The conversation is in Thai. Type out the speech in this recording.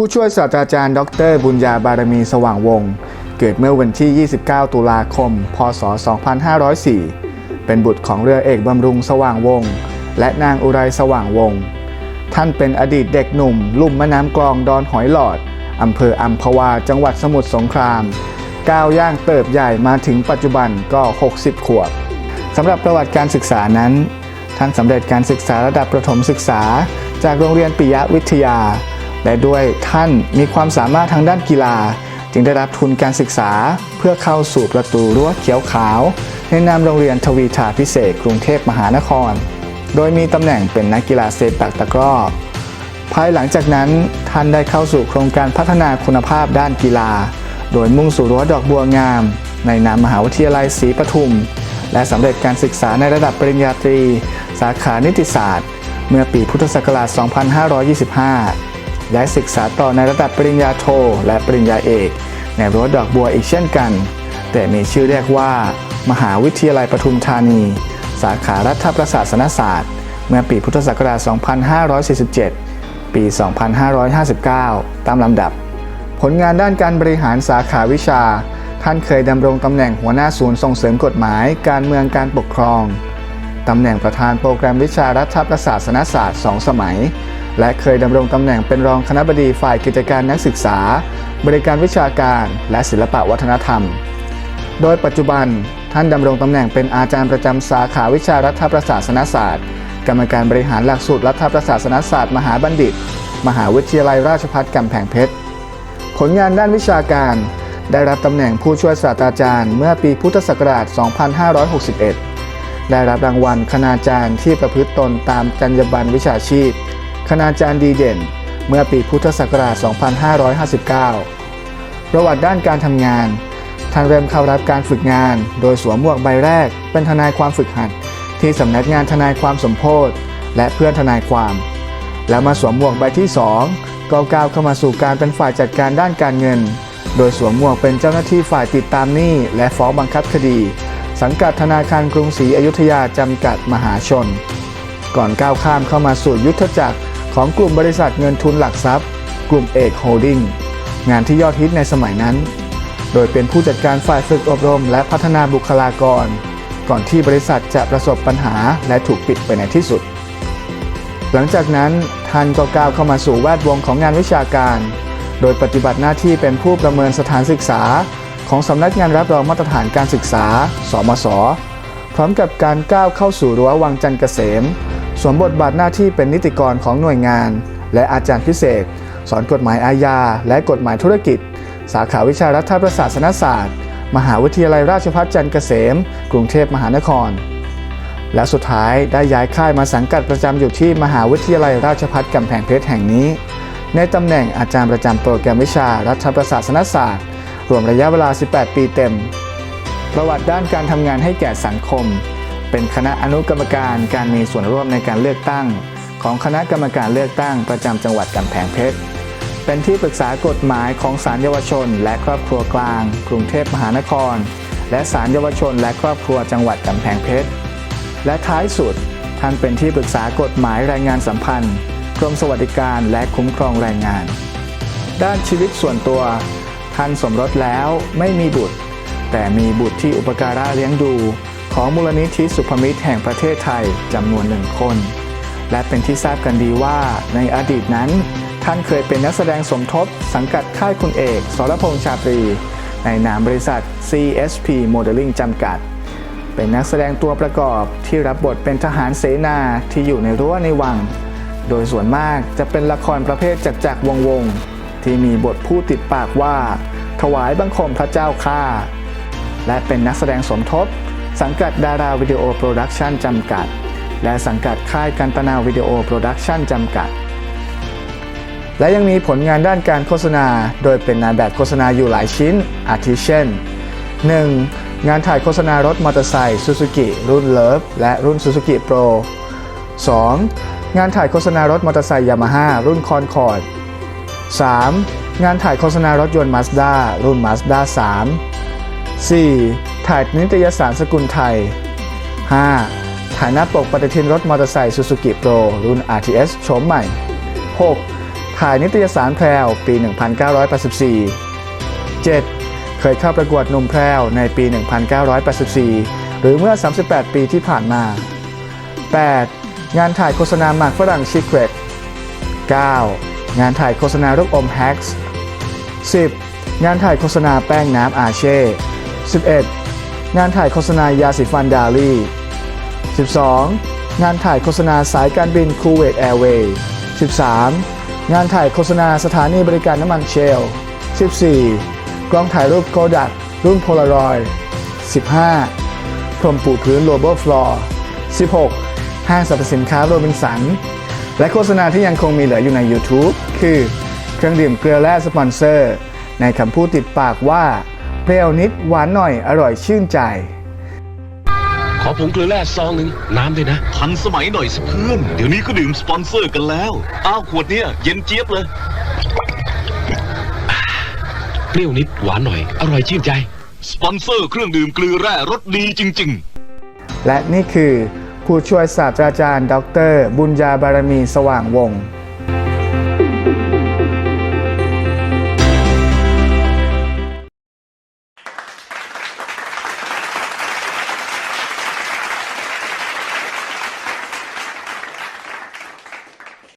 ผู้ช่วยศาสตราจารย์ ดร บุญญาบารมีสว่างวงศ์เกิดเมื่อวันที่ 29 ตุลาคม พศ 2504 เป็นบุตรของเรือเอกบำรุงสว่างวงศ์และนางอุไรสว่างวงศ์ท่านเป็นอดีตเด็กหนุ่ม ลุ่มแม่น้ำกลองดอนหอยหลอดอำเภออัมพวาจังหวัดสมุทรสงครามก้าวย่างเติบใหญ่มาถึงปัจจุบันก็ 60 ขวบสำหรับประวัติการศึกษานั้น ท่านสำเร็จการศึกษาระดับประถมศึกษา จากโรงเรียนปิยะวิทยา และด้วยท่านมีความสามารถทางด้านกีฬา จึงได้รับทุนการศึกษาเพื่อเข้าสู่ประตูรั้วเขียวขาว ในนามโรงเรียนทวีทาพิเศษกรุงเทพมหานคร โดยมีตำแหน่งเป็นนักกีฬาเซปักตะกร้อภายหลังจากนั้นท่านได้เข้าสู่โครงการพัฒนาคุณภาพด้านกีฬา โดยมุ่งสู่รั้วดอกบัวงาม ในนามมหาวิทยาลัยศรีปทุม และสำเร็จการศึกษาในระดับปริญญาตรี สาขานิติศาสตร์ เมื่อปีพุทธศักราช 2525 และศึกษาต่อในระดับปริญญาโท และปริญญาเอก ในรั้วดอกบัวอีกเช่นกัน แต่มีชื่อเรียกว่า มหาวิทยาลัยปทุมธานี สาขารัฐประศาสนศาสตร์ เมื่อปีพุทธศักราช 2547 ปี 2559 ตามลำดับ ผลงานด้านการบริหารสาขาวิชา ท่านเคยดำรงตำแหน่งหัวหน้าศูนย์ส่งเสริมกฎหมาย การเมืองการปกครองตำแหน่งประธานโปรแกรมวิชารัฐประศาสนศาสตร์ 2 สมัย และเคยดำรงตำแหน่งเป็นรองคณะบดีฝ่ายกิจการนักศึกษา บริการวิชาการ และศิลปวัฒนธรรม โดยปัจจุบันท่านดำรงตำแหน่งเป็นอาจารย์ประจำสาขาวิชารัฐประศาสนศาสตร์ กรรมการบริหารหลักสูตรรัฐประศาสนศาสตร์ มหาบัณฑิต มหาวิทยาลัยราชภัฏกำแพงเพชร ผลงานด้านวิชาการ ได้รับตำแหน่งผู้ช่วยศาสตราจารย์ เมื่อปีพุทธศักราช 2561 ได้รับรางวัลคณาจารย์ที่ประพฤติตนตามจรรยาบรรณวิชาชีพ คณาจารย์ดีเด่น เมื่อปีพุทธศักราช 2559 ประวัติด้านการทำงาน ท่านเริ่มเข้ารับการฝึกงาน โดยสวมหมวกใบแรก เป็นทนายความฝึกหัด ที่สำนักงานทนายความสมโพธและเพื่อนทนายความ แล้วมาสวมหมวกใบที่2ก็ก้าวเข้ามาสู่การเป็นฝ่ายจัดการด้านการเงิน โดยสวมหมวกเป็นเจ้าหน้าที่ฝ่ายติดตามหนี้และฟ้องบังคับคดี สังกัดธนาคารกรุงศรีอยุธยาจำกัดมหาชน ก่อนก้าวข้ามเข้ามาสู่ยุทธจักร ของกลุ่มบริษัทเงินทุนหลักทรัพย์ กลุ่มเอกโฮลดิ้งงานที่ยอดฮิตในสมัยนั้น โดยเป็นผู้จัดการฝ่ายฝึกอบรม และพัฒนาบุคลากร ก่อนที่บริษัทจะประสบปัญหาและถูกปิดไปในที่สุด หลังจากนั้นท่านก็ก้าวเข้ามาสู่แวดวงของงานวิชาการ โดยปฏิบัติหน้าที่เป็นผู้ประเมินสถานศึกษา ของสำนักงานรับรองมาตรฐานการศึกษา สมศพร้อมกับการก้าวเข้าสู่รั้ววังจันทร์เกษม สวมบทบาทหน้าที่เป็นนิติกรของหน่วยงาน และอาจารย์พิเศษ สอนกฎหมายอาญา และกฎหมายธุรกิจ สาขาวิชารัฐประศาสนศาสตร์ มหาวิทยาลัยราชภัฏจันทร์เกษม กรุงเทพมหานคร และสุดท้ายได้ย้ายค่ายมาสังกัดประจำอยู่ที่มหาวิทยาลัยราชภัฏกำแพงเพชรแห่งนี้ ในตำแหน่งอาจารย์ประจำโปรแกรมวิชารัฐประศาสนศาสตร์ รวมระยะเวลา 18 ปีเต็ม ประวัติด้านการทำงานให้แก่สังคม เป็นคณะอนุกรรมการการมีส่วนร่วมในการเลือกตั้ง ของคณะกรรมการเลือกตั้งประจำจังหวัดกำแพงเพชร เป็นที่ปรึกษากฎหมายของศาลเยาวชน และครอบครัวกลาง กรุงเทพมหานคร และศาลเยาวชน และครอบครัวจังหวัดกำแพงเพชร และท้ายสุดท่านเป็นที่ปรึกษากฎหมายแรงงานสัมพันธ์กรมสวัสดิการและคุ้มครองแรงงาน ด้านชีวิตส่วนตัว ท่านสมรสแล้วไม่มีบุตร แต่มีบุตรที่อุปการะเลี้ยงดู ของมูลนิธิสุพมิตรแห่งประเทศไทยจำนวนหนึ่งคน และเป็นที่ทราบกันดีว่าในอดีตนั้น ท่านเคยเป็นนักแสดงสมทบ สังกัดค่ายคุณเอกสรพงษ์ชาตรี ในนามบริษัท CSP Modeling จำกัด เป็นนักแสดงตัวประกอบที่รับบทเป็นทหารเสนาที่อยู่ในรั้วในวัง โดยส่วนมากจะเป็นละครประเภทจักจักรวงวงที่มีบทพูดติดปากว่า ถวายบังคมพระเจ้าข้าและเป็นนักแสดงสมทบ สังกัดดาราวิดีโอโปรดักชันจำกัด และสังกัดค่ายกันตนาวิดีโอโปรดักชันจำกัด และยังมีผลงานด้านการโฆษณา โดยเป็นนายแบบโฆษณาอยู่หลายชิ้น อาทิเช่น 1. งานถ่ายโฆษณารถมอเตอร์ไซค์ซูซูกิรุ่นเลิฟและรุ่นซูซูกิโปร 2. งานถ่ายโฆษณารถมอเตอร์ไซค์ยามาฮ่ารุ่นคอนคอร์ด 3. งานถ่ายโฆษณารถยนต์มาสด้ารุ่นมาสด้า3 4. ถ่ายนิตยสารสกุลไทย 5. ถ่ายหน้าปกปฏิทินรถมอเตอร์ไซค์ซูซูกิโปรรุ่น RTS โฉมใหม่ 6. ถ่ายนิตยสารแพรวปี 1984 7. เคยเข้าประกวดหนุ่มแพรวในปี 1984 หรือเมื่อ 38 ปีที่ผ่านมา 8. งานถ่ายโฆษณาหมากฝรั่งชิคเ e ต 9. งานถ่ายโฆษณาลูกอมแฮกส์ 10. งานถ่ายโฆษณาแป้งน้ำอาเช่ 11. งานถ่ายโฆษณายาสีฟันดาลี่ 12. งานถ่ายโฆษณาสายการบินคูเวตแอร์เวย์ 13. งานถ่ายโฆษณาสถานีบริการน้ำมันเชล 14. กล้องถ่ายรูปโกดักรุ่นโพลารอยด์ 15. พรมปูพื้นโลโบฟลอร์ 16. ห้างสรรพสินค้าโรบินสัน และโฆษณาที่ยังคงมีเหลืออยู่ใน YouTube คือ เครื่องดื่มเกลือแร่สปอนเซอร์ ในคำพูดติดปากว่า เปรี้ยวนิดหวานหน่อยอร่อยชื่นใจ ขอผงเกลือแร่ซองหนึ่งน้ำด้วยนะ ทันสมัยหน่อยสิเพื่อน เดี๋ยวนี้ก็ดื่มสปอนเซอร์กันแล้วอ้าวขวดเนี้ยเย็นเจี๊ยบเลย เปรี้ยวนิดหวานหน่อย อร่อยชื่นใจ สปอนเซอร์เครื่องดื่มเกลือแร่รสดีจริงๆและนี่คือผู้ช่วยศาสตราจารย์ ดร บุญญาบารมีสว่างวงศ์